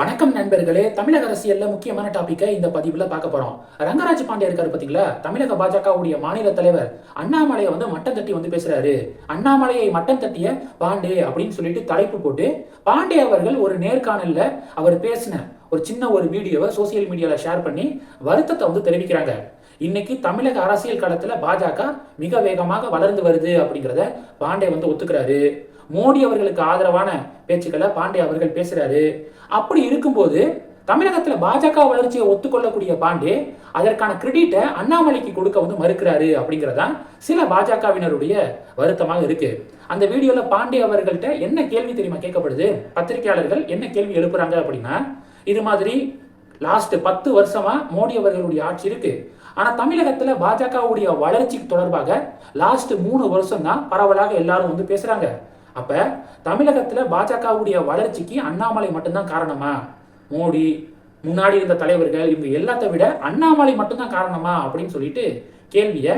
வணக்கம் நண்பர்களே தமிழக அரசியல்ல முக்கியமான டாபிக்கை இந்த பதிவுல பார்க்க போறோம். ரங்கராஜ் பாண்டியா இருக்காரு பாத்தீங்களா? தமிழக பாஜகவுடைய மாநில தலைவர் அண்ணாமலையை வந்து மட்டம் தட்டி வந்து பேசுறாரு. அண்ணாமலையை மட்டம் தட்டிய பாண்டே அப்படின்னு சொல்லிட்டு தலைப்பு போட்டு பாண்டே அவர்கள் ஒரு நேர்காணல்ல அவர் பேசின ஒரு சின்ன ஒரு வீடியோவை சோசியல் மீடியால ஷேர் பண்ணி வருத்தத்தை வந்து தெரிவிக்கிறாங்க. இன்னைக்கு தமிழக அரசியல் களத்துல பாஜக மிக வேகமாக வளர்ந்து வருது அப்படிங்கிறத பாண்டே வந்து ஒத்துக்கிறாரு. மோடி அவர்களுக்கு ஆதரவான பேச்சுக்களை பாண்டே அவர்கள் பேசுறாரு. அப்படி இருக்கும்போது தமிழகத்துல பாஜக வளர்ச்சியை ஒத்துக்கொள்ளக்கூடிய பாண்டே அதற்கான கிரெடிட்டை அண்ணாமலைக்கு கொடுக்க வந்து மறுக்கிறாரு அப்படிங்கறதான் சில பாஜகவினருடைய வருத்தமாக இருக்கு. அந்த வீடியோல பாண்டே அவர்கள்ட்ட என்ன கேள்வி தெரியுமா கேட்கப்படுது? பத்திரிகையாளர்கள் என்ன கேள்வி எழுப்புறாங்க அப்படின்னா இது மாதிரி லாஸ்ட் பத்து வருஷமா மோடி அவர்களுடைய ஆட்சி இருக்கு. ஆனா தமிழகத்துல பாஜகவுடைய வளர்ச்சி தொடர்பாக லாஸ்ட் மூணு வருஷம் தான் பரவலாக எல்லாரும் வந்து பேசுறாங்க. அப்ப தமிழகத்துல பாஜகவுடைய வளர்ச்சிக்கு அண்ணாமலை மட்டும்தான் காரணமா? மோடி முன்னாடி இருந்த தலைவர்கள் இவங்க எல்லாத்த விட அண்ணாமலை மட்டும்தான் காரணமா? அப்படின்னு சொல்லிட்டு கேள்வியை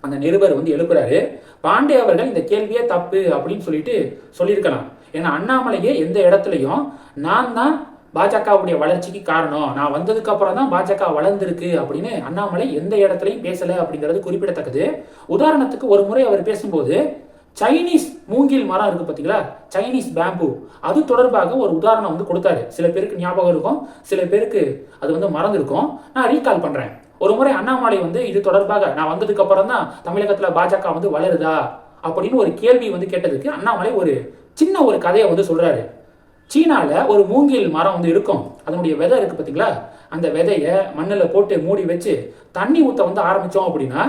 அந்த நிருபர் வந்து எழுப்புறாரு. பாண்டே அவர்கள் இந்த கேள்வியே தப்பு அப்படின்னு சொல்லிட்டு சொல்லியிருக்கலாம். ஏன்னா அண்ணாமலையே எந்த இடத்துலையும் நான் தான் பாஜகவுடைய வளர்ச்சிக்கு காரணம். நான் வந்ததுக்கு அப்புறம் தான் பாஜக வளர்ந்துருக்கு அப்படின்னு அண்ணாமலை எந்த இடத்துலையும் பேசல அப்படிங்கிறது குறிப்பிடத்தக்கது. உதாரணத்துக்கு ஒரு முறை அவர் பேசும்போது சைனீஸ் மூங்கில் மரம் இருக்குது பார்த்தீங்களா சைனீஸ் பேம்பு அது தொடர்பாக ஒரு உதாரணம் வந்து கொடுத்தாரு. சில பேருக்கு ஞாபகம் இருக்கும். சில பேருக்கு அது வந்து மறந்துருக்கும். நான் ரீகால் பண்ணுறேன் ஒரு முறை அண்ணாமலை வந்து இது தொடர்பாக நான் வந்ததுக்கு அப்புறம் தான் தமிழகத்தில் பாஜக வந்து வளருதா? அப்படின்னு ஒரு கேள்வி வந்து கேட்டதுக்கு அண்ணாமலை ஒரு சின்ன ஒரு கதையை வந்து சொல்கிறாரு சீனாவில் ஒரு மூங்கில் மரம் வந்து இருக்கும். அதனுடைய விதை இருக்குது பார்த்தீங்களா அந்த விதையை மண்ணில் போட்டு மூடி வச்சு தண்ணி ஊற்ற வந்து ஆரம்பித்தோம் அப்படின்னா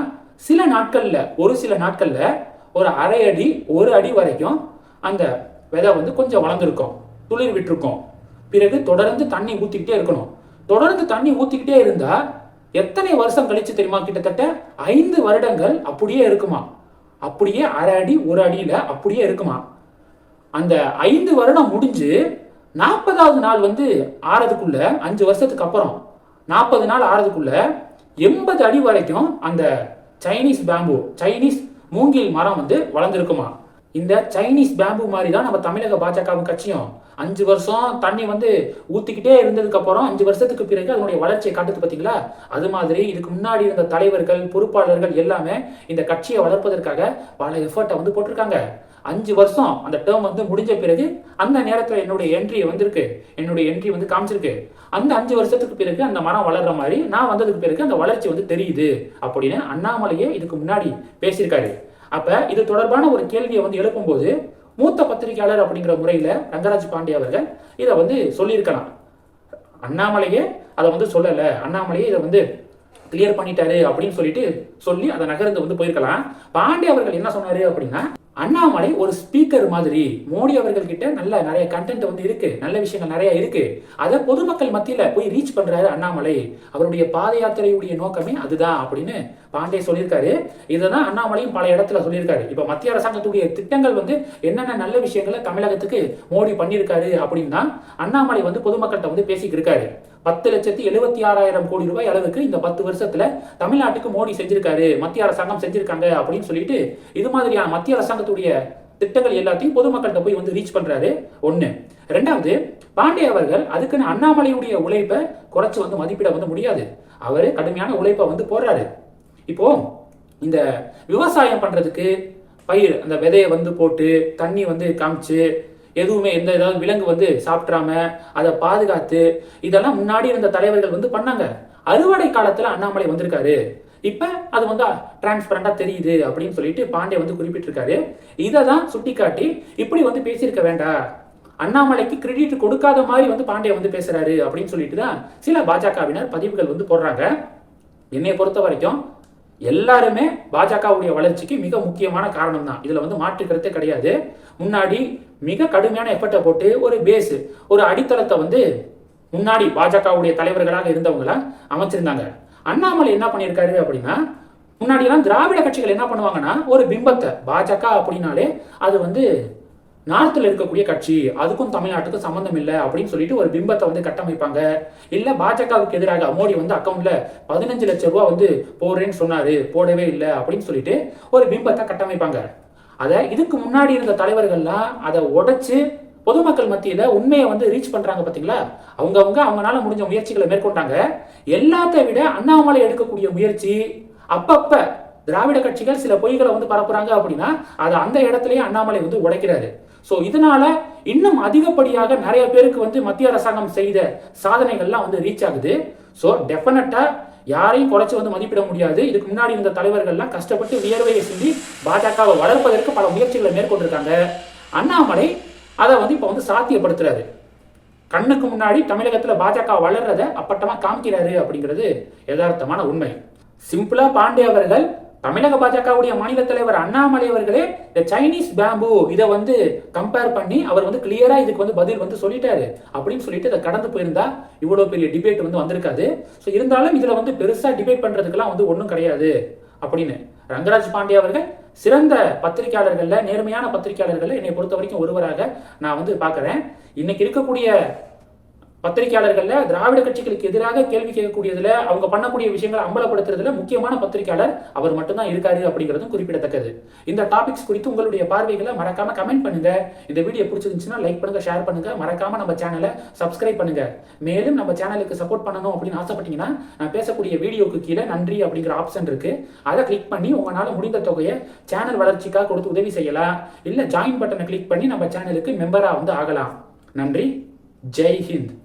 சில நாட்களில் ஒரு சில நாட்களில் ஒரு அரை அடி ஒரு அடி வரைக்கும் அந்த விதை வந்து கொஞ்சம் வளர்ந்துருக்கும். துளிர் விட்டுருக்கும். பிறகு தொடர்ந்து தண்ணி ஊற்றிக்கிட்டே இருக்கணும். தொடர்ந்து தண்ணி ஊற்றிக்கிட்டே இருந்தால் எத்தனை வருஷம் கழிச்சு தெரியுமா? கிட்டத்தட்ட ஐந்து வருடங்கள் அப்படியே இருக்குமா? அப்படியே அரை அடி ஒரு அடியில் அப்படியே இருக்குமா? அந்த ஐந்து வருடம் முடிஞ்சு நாற்பதாவது நாள் வந்து ஆறதுக்குள்ள அஞ்சு வருஷத்துக்கு அப்புறம் நாற்பது நாள் ஆறதுக்குள்ள எண்பது அடி வரைக்கும் அந்த சைனீஸ் பேம்பு சைனீஸ் மூங்கில் மரம் வந்து வளர்ந்துருக்குமா? இந்த சைனீஸ் பேம்பு மாதிரி தான் நம்ம தமிழக பாஜகவும் கட்சியும் அஞ்சு வருஷம் தண்ணி வந்து ஊத்திக்கிட்டே இருந்ததுக்கு அப்புறம் அஞ்சு வருஷத்துக்கு பிறகு அதனுடைய வளர்ச்சியை காட்டுது பார்த்தீங்களா அது மாதிரி இதுக்கு முன்னாடி இருந்த தலைவர்கள் பொறுப்பாளர்கள் எல்லாமே இந்த கட்சியை வளர்ப்பதற்காக பல எஃபர்ட்டை வந்து போட்டிருக்காங்க. அஞ்சு வருஷம் அந்த டேர்ம் வந்து முடிஞ்ச பிறகு அந்த நேரத்தில் என்னுடைய என்ட்ரி வந்திருக்கு. என்னுடைய என்ட்ரி வந்து காமிச்சிருக்கு. அந்த அஞ்சு வருஷத்துக்கு பிறகு அந்த மரம் வளர்ற மாதிரி நான் வந்ததுக்கு பிறகு அந்த வளர்ச்சி வந்து தெரியுது அப்படின்னு அண்ணாமலையே இதுக்கு முன்னாடி பேசியிருக்காரு. அப்போ இது தொடர்பான ஒரு கேள்வியை வந்து எழுப்பும்போது மூத்த பத்திரிகையாளர் அப்படிங்கிற முறையில் ரங்கராஜ் பாண்டே அவர்கள் இதை வந்து சொல்லியிருக்கலாம். அண்ணாமலையே அதை வந்து சொல்லலை. அண்ணாமலையே இதை வந்து கிளியர் பண்ணிட்டாரு அப்படின்னு சொல்லிட்டு சொல்லி அதை நகர்ந்து வந்து போயிருக்கலாம். பாண்டே அவர்கள் என்ன சொன்னாரு அப்படின்னா அண்ணாமலை ஒரு ஸ்பீக்கர் மாதிரி மோடி அவர்கள் கிட்ட நல்ல நிறைய கண்டென்ட் வந்து இருக்கு நல்ல விஷயங்கள் நிறைய இருக்கு. அதை பொதுமக்கள் மத்தியில போய் ரீச் பண்றாரு அண்ணாமலை. அவருடைய பாத யாத்திரையுடைய நோக்கமே அதுதான் அப்படின்னு பாண்டே சொல்லியிருக்காரு. இதுதான் அண்ணாமலையும் பல இடத்துல சொல்லியிருக்காரு. இப்ப மத்திய அரசாங்கத்துடைய திட்டங்கள் வந்து என்னென்ன நல்ல விஷயங்களை தமிழகத்துக்கு மோடி பண்ணியிருக்காரு அப்படின்னு தான் அண்ணாமலை வந்து பொதுமக்கள்கிட்ட வந்து பேசிக்கிட்டு இருக்காரு. பத்து லட்சத்தி எழுபத்தி ஆறாயிரம் கோடி ரூபாய் அளவுக்கு இந்த பத்து வருஷத்துல தமிழ்நாட்டுக்கு மோடி செஞ்சிருக்காரு மத்திய அரசாங்கம் செஞ்சிருக்காங்க அப்படின்னு சொல்லிட்டு இது மாதிரியான மத்திய அரசாங்கத்துடைய திட்டங்கள் எல்லாத்தையும் பொதுமக்கள்கிட்ட போய் வந்து ரீச் பண்றாரு. ஒண்ணு. ரெண்டாவது பாண்டே அவர்கள் அதுக்குன்னு அண்ணாமலையுடைய உழைப்பை குறைச்சு வந்து மதிப்பிட வந்து முடியாது. அவரு கடுமையான உழைப்பை வந்து போடுறாரு. இப்போ இந்த விவசாயம் பண்றதுக்கு பயிர் அந்த விதையை வந்து போட்டு தண்ணி வந்து காமிச்சு எதுவுமே எந்த ஏதாவது விலங்கு வந்து சாப்பிட்றாம அதை பாதுகாத்து இதெல்லாம் முன்னாடி இருந்த தலைவர்கள் வந்து பண்ணாங்க. அறுவடை காலத்துல அண்ணாமலை வந்திருக்காரு. இப்ப அது வந்து டிரான்ஸ்பரண்டா தெரியுது அப்படின்னு சொல்லிட்டு பாண்டே வந்து குறிப்பிட்டிருக்காரு. இதை தான் சுட்டிக்காட்டி இப்படி வந்து பேசியிருக்க வேண்டாம் அண்ணாமலைக்கு கிரெடிட் கொடுக்காத மாதிரி வந்து பாண்டே வந்து பேசுறாரு அப்படின்னு சொல்லிட்டு தான் சில பாஜகவினர் பதிவுகள் வந்து போடுறாங்க. என்னை பொறுத்த வரைக்கும் எல்லாருமே பாஜகவுடைய வளர்ச்சிக்கு மிக முக்கியமான காரணம் தான் இதுல வந்து மாற்றுக்கிறதே கிடையாது. முன்னாடி மிக கடுமையான எஃபர்ட்டை போட்டு ஒரு பேஸ் ஒரு அடித்தளத்தை வந்து முன்னாடி பாஜகவுடைய தலைவர்களாக இருந்தவங்கள அமைச்சிருந்தாங்க. அண்ணாமலை என்ன பண்ணியிருக்காரு அப்படின்னா முன்னாடியெல்லாம் திராவிட கட்சிகள் என்ன பண்ணுவாங்கன்னா ஒரு பிம்பத்தை பாஜக அப்படின்னாலே அது வந்து நார்த்தில் இருக்கக்கூடிய கட்சி அதுக்கும் தமிழ்நாட்டுக்கும் சம்மந்தம் இல்லை அப்படின்னு சொல்லிட்டு ஒரு பிம்பத்தை வந்து கட்டமைப்பாங்க. இல்லை பாஜகவுக்கு எதிராக மோடி வந்து அக்கௌண்ட்ல பதினஞ்சு லட்சம் ரூபா வந்து போடுறேன்னு சொன்னாரு போடவே இல்லை அப்படின்னு சொல்லிட்டு ஒரு பிம்பத்தை கட்டமைப்பாங்க. அதை இதுக்கு முன்னாடி இருந்த தலைவர்கள்லாம் அதை உடைச்சு பொதுமக்கள் மத்தியில உண்மையை வந்து ரீச் பண்றாங்க பாத்தீங்களா? அவங்கவுங்க அவங்களால முடிஞ்ச முயற்சிகளை மேற்கொண்டாங்க. எல்லாத்தை விட அண்ணாமலை எடுக்கக்கூடிய முயற்சி அப்பப்ப திராவிட கட்சிகள் சில பொய்களை வந்து பரப்புறாங்க அப்படின்னா அதை அந்த இடத்துலயே அண்ணாமலை வந்து உடைக்கிறாரு. ஸோ இதனால இன்னும் அதிகப்படியாக நிறைய பேருக்கு வந்து மத்திய அரசாங்கம் செய்த சாதனைகள்லாம் வந்து ரீச் ஆகுது. ஸோ டெஃபினட்டா யாரையும் குறைச்சி வந்து மதிப்பிட முடியாது. இதுக்கு முன்னாடி இருந்த தலைவர்கள்லாம் கஷ்டப்பட்டு வியர்வையை சிந்தி பாஜகவை வளர்ப்பதற்கு பல முயற்சிகளை மேற்கொண்டிருக்காங்க. அண்ணாமலை அதை வந்து இப்போ வந்து சாத்தியப்படுத்துறாரு. கண்ணுக்கு முன்னாடி தமிழகத்தில் பாஜக வளர்றத அப்பட்டமா காமிக்கிறாரு அப்படிங்கிறது யதார்த்தமான உண்மை. சிம்பிளா பாண்டே அவர்கள் தமிழக பாஜகவுடைய மாநில தலைவர் அண்ணாமலை அவர்களே இந்த சைனீஸ் பேம்பு இதை வந்து கம்பேர் பண்ணி அவர் வந்து கிளியரா இதுக்கு வந்து பதில் வந்து சொல்லிட்டாரு. அப்படின்னு சொல்லிட்டு இதை கடந்து போயிருந்தா இவ்வளவு பெரிய டிபேட் வந்து வந்திருக்காது. ஸோ இருந்தாலும் இதுல வந்து பெருசா டிபேட் பண்றதுக்கெல்லாம் வந்து ஒன்றும் கிடையாது. அப்படின்னு ரங்கராஜ் பாண்டே அவர்கள் சிறந்த பத்திரிகையாளர்கள்ல நேர்மையான பத்திரிகையாளர்கள்ல என்னை பொறுத்த வரைக்கும் ஒருவராக நான் வந்து பார்க்குறேன். இன்னைக்கு இருக்கக்கூடிய பத்திரிகையாளர்கள்ல திராவிட கட்சிகளுக்கு எதிராக கேள்வி கேட்கக்கூடியதுல அவங்க பண்ணக்கூடிய விஷயங்களை அம்பலப்படுத்துறதுல முக்கியமான பத்திரிகையாளர் அவர் மட்டும்தான் இருக்காரு அப்படிங்கிறதும் குறிப்பிடத்தக்கது. இந்த டாபிக்ஸ் குறித்து உங்களுடைய பார்வைகளை மறக்காம கமெண்ட் பண்ணுங்க. இந்த வீடியோ பிடிச்சிருந்துச்சுன்னா லைக் பண்ணுங்க ஷேர் பண்ணுங்க. மறக்காம நம்ம சேனலை சப்ஸ்கிரைப் பண்ணுங்க. மேலும் நம்ம சேனலுக்கு சப்போர்ட் பண்ணணும் அப்படின்னு ஆசைப்பட்டீங்கன்னா நான் பேசக்கூடிய வீடியோக்கு கீழே நன்றி அப்படிங்கிற ஆப்ஷன் இருக்கு. அதை கிளிக் பண்ணி உங்களால முடிந்த தொகையை சேனல் வளர்ச்சிக்காக கொடுத்து உதவி செய்யலாம். இல்ல ஜாயின் பட்டனை கிளிக் பண்ணி நம்ம சேனலுக்கு மெம்பரா வந்து ஆகலாம். நன்றி. ஜெய் ஹிந்த்.